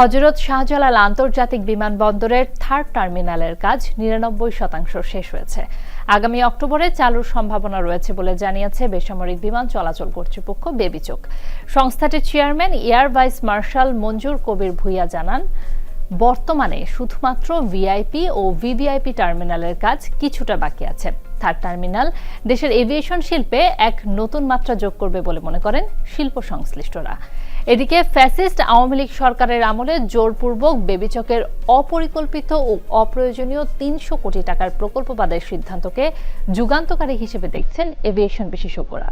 হজরত শাহজালাল আন্তর্জাতিক বিমানবন্দরের থার্ড টার্মিনালের কাজ নিরানব্বই শতাংশ শেষ হয়েছে। আগামী অক্টোবরে চালুর সম্ভাবনা রয়েছে বলে জানিয়েছে বেসামরিক বিমান চলাচল কর্তৃপক্ষ বেবিচক। সংস্থাটির chairman, air vice marshal Manjur Kabir Bhuiyan জানান, বর্তমানে শুধুমাত্র ভিআইপি ও ভিভিআইপি টার্মিনালের কাজ কিছুটা বাকি আছে। থার্ড টার্মিনাল দেশের এভিয়েশন শিল্পে এক নতুন মাত্রা যোগ করবে বলে মনে করেন শিল্প সংশ্লিষ্টরা। এদিকে ফ্যাসিস্ট আওয়ামী লীগ সরকারের আমলে জোরপূর্বক বেবিচকের অপরিকল্পিত ও অপ্রয়োজনীয় তিনশো কোটি টাকার প্রকল্প বাদের সিদ্ধান্তকে যুগান্তকারী হিসেবে দেখছেন এভিয়েশন বিশেষজ্ঞরা।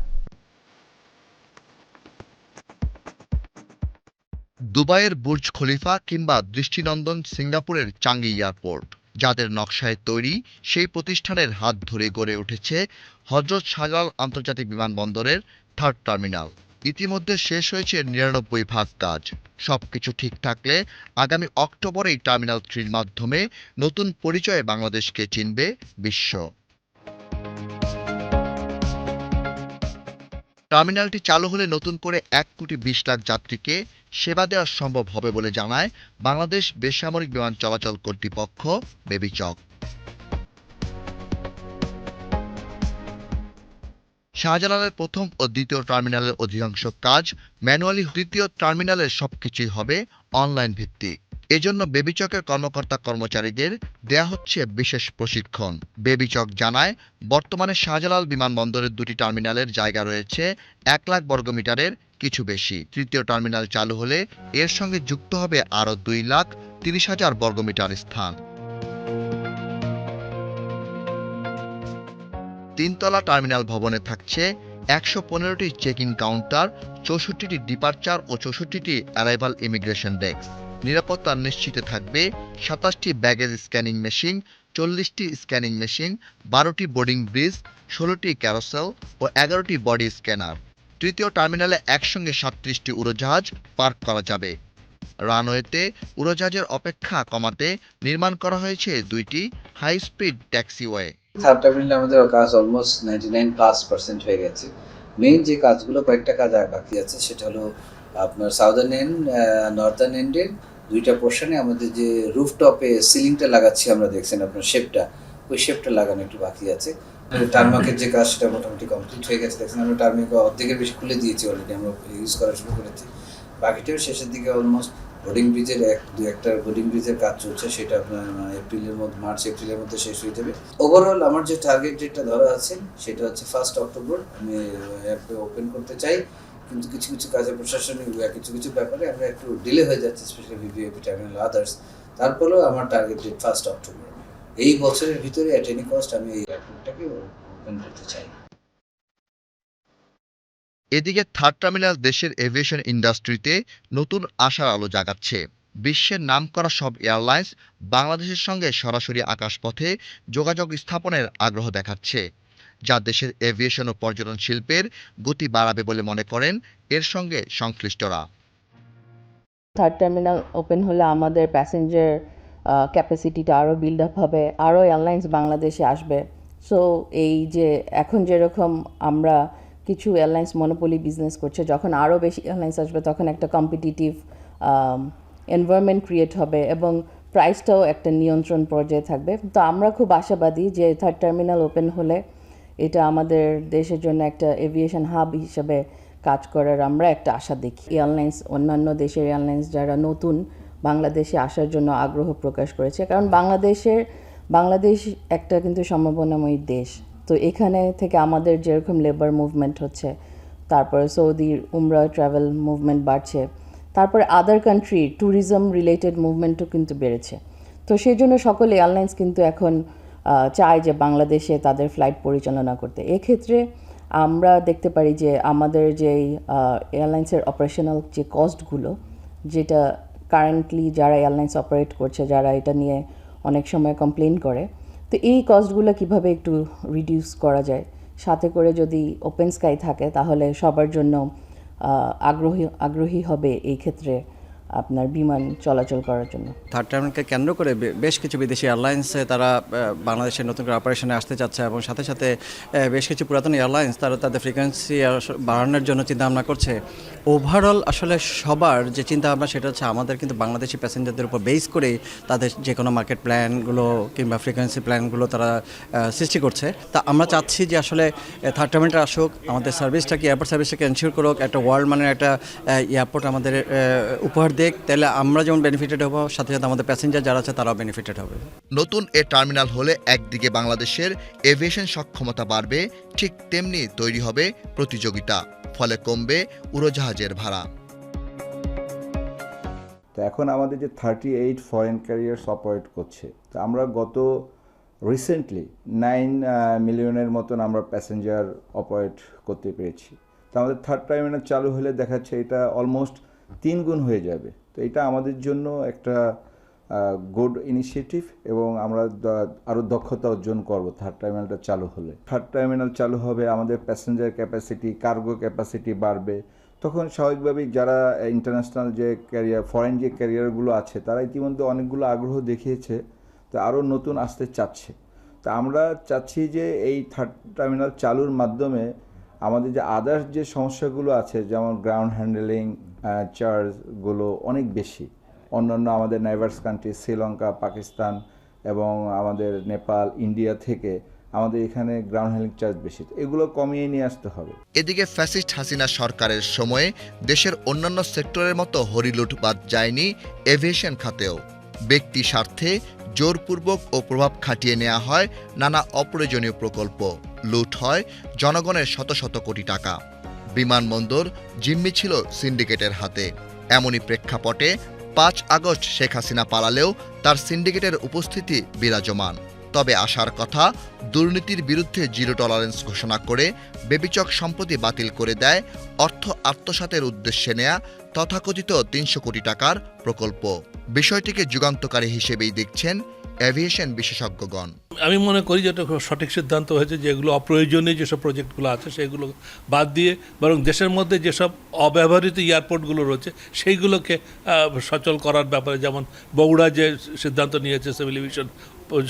দুবাইয়ের বুর্জ খলিফা কিংবা দৃষ্টিনন্দন সিঙ্গাপুরের চাঙ্গি এয়ারপোর্ট, যাদের নকশায় তৈরি সেই প্রতিষ্ঠানের হাত ধরে গড়ে উঠেছে হজরত শাহজালাল আন্তর্জাতিক বিমানবন্দরের থার্ড টার্মিনাল। ইতিমধ্যে শেষ হয়েছে নিরানব্বই ভাগ কাজ। সবকিছু ঠিক থাকলে আগামী অক্টোবরেই টার্মিনাল থ্রির মাধ্যমে নতুন পরিচয়ে বাংলাদেশকে চিনবে বিশ্ব। টার্মিনালটি চালু হলে নতুন করে এক কোটি বিশ লাখ যাত্রীকে সেবা দেওয়া সম্ভব হবে বলে জানায় বাংলাদেশ বেসামরিক বিমান চলাচল কর্তৃপক্ষ বেবিচক। শাহজালালের প্রথম ও দ্বিতীয় টার্মিনালের অধিকাংশ কাজ ম্যানুয়ালি দ্বিতীয় টার্মিনালের সবকিছুই হবে অনলাইন ভিত্তিক। এজন্য বেবিচকের কর্মকর্তা কর্মচারীদের দেয়া হচ্ছে বিশেষ প্রশিক্ষণ। বেবিচক জানায়, বর্তমানে শাহজালাল বিমানবন্দরের দুটি টার্মিনালের জায়গা রয়েছে এক লাখ বর্গমিটারের কিছু বেশি। তৃতীয় টার্মিনাল চালু হলে এর সঙ্গে যুক্ত হবে আরও দুই লাখ তিরিশ হাজার বর্গমিটার স্থান। তিনতলা টার্মিনাল ভবনে থাকছে একশো পনেরোটি চেক ইন কাউন্টার, চৌষট্টিটি ডিপার্চার ও চৌষট্টিটি অ্যারাইভাল ইমিগ্রেশন ডেস্ক। নিরাপত্তা নিশ্চিতে থাকবে সাতাশটি ব্যাগেজ স্ক্যানিং মেশিন, চল্লিশটি স্ক্যানিং মেশিন, বারোটি বোর্ডিং ব্রিজ, ষোলোটি ক্যারোসেল ও এগারোটি বডি স্ক্যানার। তৃতীয় টার্মিনালে একসঙ্গে সাতত্রিশটি উড়োজাহাজ পার্ক করা যাবে। রানওয়েতে উড়োজাহাজের অপেক্ষা কমাতে নির্মাণ করা হয়েছে দুইটি হাই স্পিড ট্যাক্সিওয়ে। থার্ড টার্মিনালে আমাদের কাজ almost ninety nine plus percent হয়ে গেছে। মেইন যে কাজগুলো, কয়েকটা কাজ বাকি আছে, সেটা হলো আপনার সাউদার্ন এন্ড নর্দার্ন এন্ডের দুইটা পোর্শনে আমাদের যে রুফটপে সিলিংটা লাগাচ্ছি আমরা, দেখছেন আপনার শেপটা ওই শেপটা লাগানো একটু বাকি আছে। টার্মাকের যে কাজ সেটা মোটামুটি কমপ্লিট হয়ে গেছে, দেখছেন আমরা টার্মিক অর্ধেকের বেশি খুলে দিয়েছি অলরেডি আমরা ইউজ করা শুরু করেছি। বাকিটাও শেষের দিকে অলমোস্ট বোর্ডিং ব্রিজের এক, দু একটা বোর্ডিং ব্রিজের কাজ চলছে, সেটা আপনার এপ্রিলের মধ্যে, মার্চ, এপ্রিলের মধ্যে শেষ হয়ে যাবে। ওভারঅল আমার যে টার্গেট যেটা ধরা আছে, সেটা হচ্ছে ফার্স্ট অক্টোবর আমি অ্যাপটা ওপেন করতে চাই, কিন্তু কিছু কিছু কাজে প্রশাসনিক কিছু কিছু ব্যাপারে আমরা একটু ডিলে হয়ে যাচ্ছে স্পেশালি ভিভিআইপি টার্মিনাল আদার্স তারপরেও আমার টার্গেট ডেট ফার্স্ট অক্টোবর এই বছরের ভিতরে অ্যাট এনি কস্ট আমি এই এয়ারপোর্টটাকে ওপেন করতে চাই। এদিকে থার্ড টার্মিনাল দেশের এভিয়েশন ইন্ডাস্ট্রিতে নতুন আশার আলো জাগাচ্ছে। বিশ্বের নামকরা সব এয়ারলাইন্স বাংলাদেশের সঙ্গে সরাসরি আকাশপথে যোগাযোগ স্থাপনের আগ্রহ দেখাচ্ছে। যা দেশের এভিয়েশন ও পর্যটন শিল্পের গতি বাড়াবে বলে মনে করেন এর সঙ্গে সংশ্লিষ্টরা। থার্ড টার্মিনাল ওপেন হলে আমাদের প্যাসেঞ্জার ক্যাপাসিটিটা আরও বিল্ড আপ হবে আরও এয়ারলাইন্স বাংলাদেশে আসবে। সো এই যে এখন যেরকম আমরা কিছু এয়ারলাইন্স মনোপলি বিজনেস করছে। যখন আরও বেশি এয়ারলাইন্স আসবে, তখন একটা কম্পিটিটিভ এনভায়রনমেন্ট ক্রিয়েট হবে এবং প্রাইসটাও একটা নিয়ন্ত্রণ পর্যায়ে থাকবে। তো আমরা খুব আশাবাদী যে থার্ড টার্মিনাল ওপেন হলে এটা আমাদের দেশের জন্য একটা এভিয়েশন হাব হিসেবে কাজ করার আমরা একটা আশা দেখি। এয়ারলাইন্স, অন্যান্য দেশের এয়ারলাইন্স যারা নতুন, বাংলাদেশে আসার জন্য আগ্রহ প্রকাশ করেছে। কারণ বাংলাদেশের, বাংলাদেশ একটা কিন্তু সম্ভাবনাময়ী দেশ। তো এখানে থেকে আমাদের যেরকম লেবার মুভমেন্ট হচ্ছে, তারপরে সৌদির উমরা ট্রাভেল মুভমেন্ট বাড়ছে, তারপরে আদার কান্ট্রি ট্যুরিজম রিলেটেড মুভমেন্টও কিন্তু বেড়েছে। তো সেই জন্য সকল এয়ারলাইন্স কিন্তু এখন চায় যে বাংলাদেশে তাদের ফ্লাইট পরিচালনা করতে। এক্ষেত্রে আমরা দেখতে পারি যে আমাদের যেই এয়ারলাইন্সের অপারেশনাল যে কস্টগুলো যেটা কারেন্টলি যারা এয়ারলাইন্স অপারেট করছে, যারা এটা নিয়ে অনেক সময় কমপ্লেন করে তো এই কস্টগুলো কীভাবে একটু রিডিউস করা যায়? সাথে করে যদি ওপেন স্কাই থাকে, তাহলে সবার জন্য আগ্রহী আগ্রহী হবে এই ক্ষেত্রে। আপনার বিমান চলাচল করার জন্য। থার্ড টার্মিনালকে কেন্দ্র করে বেশ কিছু বিদেশি এয়ারলাইন্সে তারা আহ, বাংলাদেশের নতুন করে অপারেশনে আসতে চাচ্ছে এবং সাথে সাথে বেশ কিছু পুরাতন এয়ারলাইন্স তারা তাদের ফ্রিকোয়েন্সি বাড়ানোর জন্য চিন্তা ভাবনা করছে। ওভারঅল আসলে সবার যে চিন্তা ভাবনা সেটা হচ্ছে আমাদের কিন্তু বাংলাদেশি প্যাসেঞ্জারদের উপর বেস করে তাদের যে কোনো মার্কেট প্ল্যানগুলো কিংবা ফ্রিকোয়েন্সি প্ল্যানগুলো তারা সৃষ্টি করছে। তা আমরা চাচ্ছি যে আসলে থার্ড টার্মিনাল আসুক আমাদের সার্ভিসটাকে এয়ারপোর্ট সার্ভিসটাকে এনশিওর করুক একটা ওয়ার্ল্ড মানের একটা এয়ারপোর্ট আমাদের উপহার দেখ তাহলে আমরা যেমন বেনিফিটেড হব সাথে সাথে আমাদের প্যাসেঞ্জার যারা আছে তারাও বেনিফিটেড হবে। নতুন এ টার্মিনাল হলে একদিকে বাংলাদেশের এভিয়েশন সক্ষমতা বাড়বে ঠিক তেমনি তৈরি হবে প্রতিযোগিতা ফলে কমবে উড়োজাহাজের ভাড়া। তো এখন আমাদের যে thirty eight foreign carriers operate করছে তো আমরা গত রিসেন্টলি নাইন মিলিয়নের মতন আমরা প্যাসেঞ্জার অপারেট করতে পেরেছি। তো আমাদের থার্ড টার্মিনাল চালু হলে দেখাচ্ছে এটা অলমোস্ট তিন গুণ হয়ে যাবে। তো এটা আমাদের জন্য একটা গুড ইনিশিয়েটিভ এবং আমরা আরও দক্ষতা অর্জন করব থার্ড টার্মিনালটা চালু হলে। থার্ড টার্মিনাল চালু হবে, আমাদের প্যাসেঞ্জার ক্যাপাসিটি কার্গো ক্যাপাসিটি বাড়বে। তখন স্বাভাবিকভাবেই যারা ইন্টারন্যাশনাল যে ক্যারিয়ার ফরেন যে ক্যারিয়ারগুলো আছে, তারা ইতিমধ্যে অনেকগুলো আগ্রহ দেখিয়েছে, তো আরও নতুন আসতে চাচ্ছে। তা আমরা চাচ্ছি যে এই থার্ড টার্মিনাল চালুর মাধ্যমে আমাদের যে আদার্স যে সমস্যাগুলো আছে, যেমন গ্রাউন্ড হ্যান্ডেলিং চার্জগুলো অনেক বেশি। অন্যান্য আমাদের নাইভার্স কান্ট্রি শ্রীলঙ্কা, পাকিস্তান এবং আমাদের নেপাল, ইন্ডিয়া থেকে আমাদের এখানে গ্রাউন্ড হ্যান্ডলিং চার্জ বেশি। এগুলো কমিয়ে নিয়ে আসতে হবে। এদিকে ফ্যাসিস্ট হাসিনা সরকারের সময়ে দেশের অন্যান্য সেক্টরের মতো হরিলুট বাদ যায়নি এভিয়েশন খাতেও। ব্যক্তি স্বার্থে জোরপূর্বক ও প্রভাব খাটিয়ে নেওয়া হয় নানা অপ্রয়োজনীয় প্রকল্প। লুট হয় জনগণের শত শত কোটি টাকা। বিমানবন্দর জিম্মি ছিল সিন্ডিকেটের হাতে। এমনই প্রেক্ষাপটে পাঁচ আগস্ট শেখ হাসিনা পালালেও তার সিন্ডিকেটের উপস্থিতি বিরাজমান। তবে আসার কথা দুর্নীতির বিরুদ্ধে জিরো টলারেন্স ঘোষণা করে বেবিচক সম্পত্তি বাতিল করে দেয় অর্থ আত্মসাতের উদ্দেশ্যে নেয়া তথাকথিত তিনশো কোটি টাকার প্রকল্প। বিষয়টিকে যুগান্তকারী হিসেবেই দেখছেন এভিয়েশন বিশেষজ্ঞগণ। আমি মনে করি যে এটা সঠিক সিদ্ধান্ত হয়েছে যেগুলো অপ্রয়োজনীয় যেসব প্রজেক্টগুলো আছে সেগুলো বাদ দিয়ে বরং দেশের মধ্যে যেসব অব্যবহৃত এয়ারপোর্টগুলো রয়েছে সেইগুলোকে সচল করার ব্যাপারে যেমন বগুড়া যে সিদ্ধান্ত নিয়েছে সিভিল এভিয়েশন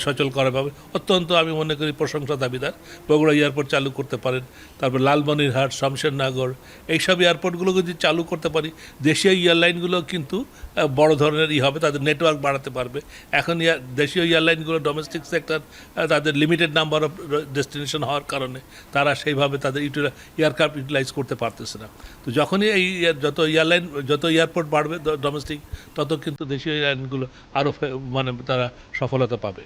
সচল করার ব্যাপারে অত্যন্ত আমি মনে করি প্রশংসা দাবিদার। বগুড়া এয়ারপোর্ট চালু করতে পারেন। তারপর লালমনিরহাট শমশেরনগর এইসব এয়ারপোর্টগুলো যদি চালু করতে পারি, দেশীয় এয়ারলাইনগুলো কিন্তু বড় ধরনের ই হবে, তাদের নেটওয়ার্ক বাড়াতে পারবে। এখন দেশীয় এয়ারলাইনগুলো ডোমেস্টিক সেক্টর তাদের লিমিটেড নাম্বার অফ ডেস্টিনেশন হওয়ার কারণে তারা সেইভাবে তাদের এয়ারক্রাফট ইউটিলাইজ করতে পারতেছে না। তো যখনই এই যত এয়ারলাইন, যত এয়ারপোর্ট বাড়বে ডোমেস্টিক তত কিন্তু দেশীয় এয়ারলাইনগুলো আরও মানে তারা সফলতা পাবে।